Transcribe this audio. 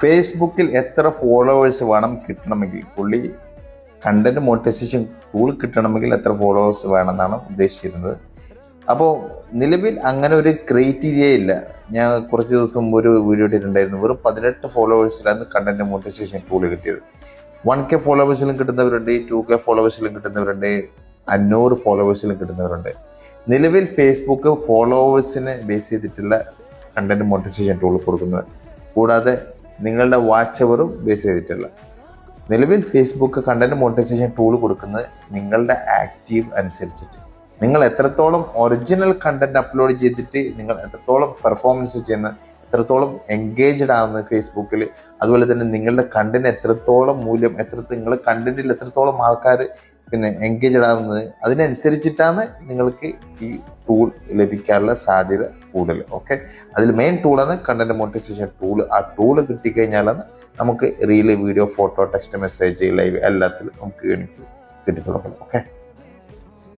ഫേസ്ബുക്കിൽ എത്ര ഫോളോവേഴ്സ് വേണം കിട്ടണമെങ്കിൽ പുള്ളി കണ്ടന്റ് മോണിറ്റൈസേഷൻ ടൂൾ കിട്ടണമെങ്കിൽ എത്ര ഫോളോവേഴ്സ് വേണമെന്നാണ് ഉദ്ദേശിച്ചിരുന്നത്. അപ്പോൾ നിലവിൽ അങ്ങനെ ഒരു ക്രൈറ്റീരിയ ഇല്ല. ഞാൻ കുറച്ച് ദിവസം മുമ്പ് ഒരു വീഡിയോ ഇട്ടിട്ടുണ്ടായിരുന്നു. വെറും പതിനെട്ട് ഫോളോവേഴ്സിലാണ് കണ്ടന്റ് മോണിറ്റൈസേഷൻ ടൂൾ കിട്ടിയത്. വൺ കെ ഫോളോവേഴ്സിലും കിട്ടുന്നവരുണ്ട് ടു കെ ഫോളോവേഴ്സിലും കിട്ടുന്നവരുണ്ട് അഞ്ഞൂറ് ഫോളോവേഴ്സിലും കിട്ടുന്നവരുണ്ട്. നിലവിൽ ഫേസ്ബുക്ക് ഫോളോവേഴ്സിനെ ബേസ് ചെയ്തിട്ടുള്ള കണ്ടന്റ് മോണിറ്റൈസേഷൻ ടൂൾ കൊടുക്കുന്നത്. കൂടാതെ നിങ്ങളുടെ വാച്ച് അവറും ബേസ് ചെയ്തിട്ടുള്ള നിലവിൽ ഫേസ്ബുക്ക് കണ്ടന്റ് മോണിറ്റൈസേഷൻ ടൂൾ കൊടുക്കുന്നത് നിങ്ങളുടെ ആക്റ്റീവ് അനുസരിച്ചിട്ട്. നിങ്ങൾ എത്രത്തോളം ഒറിജിനൽ കണ്ടന്റ് അപ്ലോഡ് ചെയ്തിട്ട് നിങ്ങൾ എത്രത്തോളം പെർഫോമൻസ് ചെയ്യുന്ന എത്രത്തോളം എൻഗേജ്ഡ് ആവുന്നത് ഫേസ്ബുക്കിൽ അതുപോലെ തന്നെ നിങ്ങളുടെ കണ്ടന്റ് എത്രത്തോളം മൂല്യം എത്ര നിങ്ങളുടെ കണ്ടന്റിൽ എത്രത്തോളം ആൾക്കാർ പിന്നെ എൻഗേജ്ഡ് ആവുന്നത് അതിനനുസരിച്ചിട്ടാണ് നിങ്ങൾക്ക് ഈ ടൂൾ ലഭിക്കാനുള്ള സാധ്യത കൂടുതൽ ഓക്കെ അതിൽ മെയിൻ ടൂളാണ് കണ്ടന്റ് മോണിറ്റൈസേഷൻ ടൂൾ ആ ടൂൾ കിട്ടിക്കഴിഞ്ഞാലാണ് നമുക്ക് reel video photo text message live എല്ലാത്തിലും നമുക്ക് ഏണിങ്സ് കിട്ടി തുടങ്ങുന്നത്. ഓക്കെ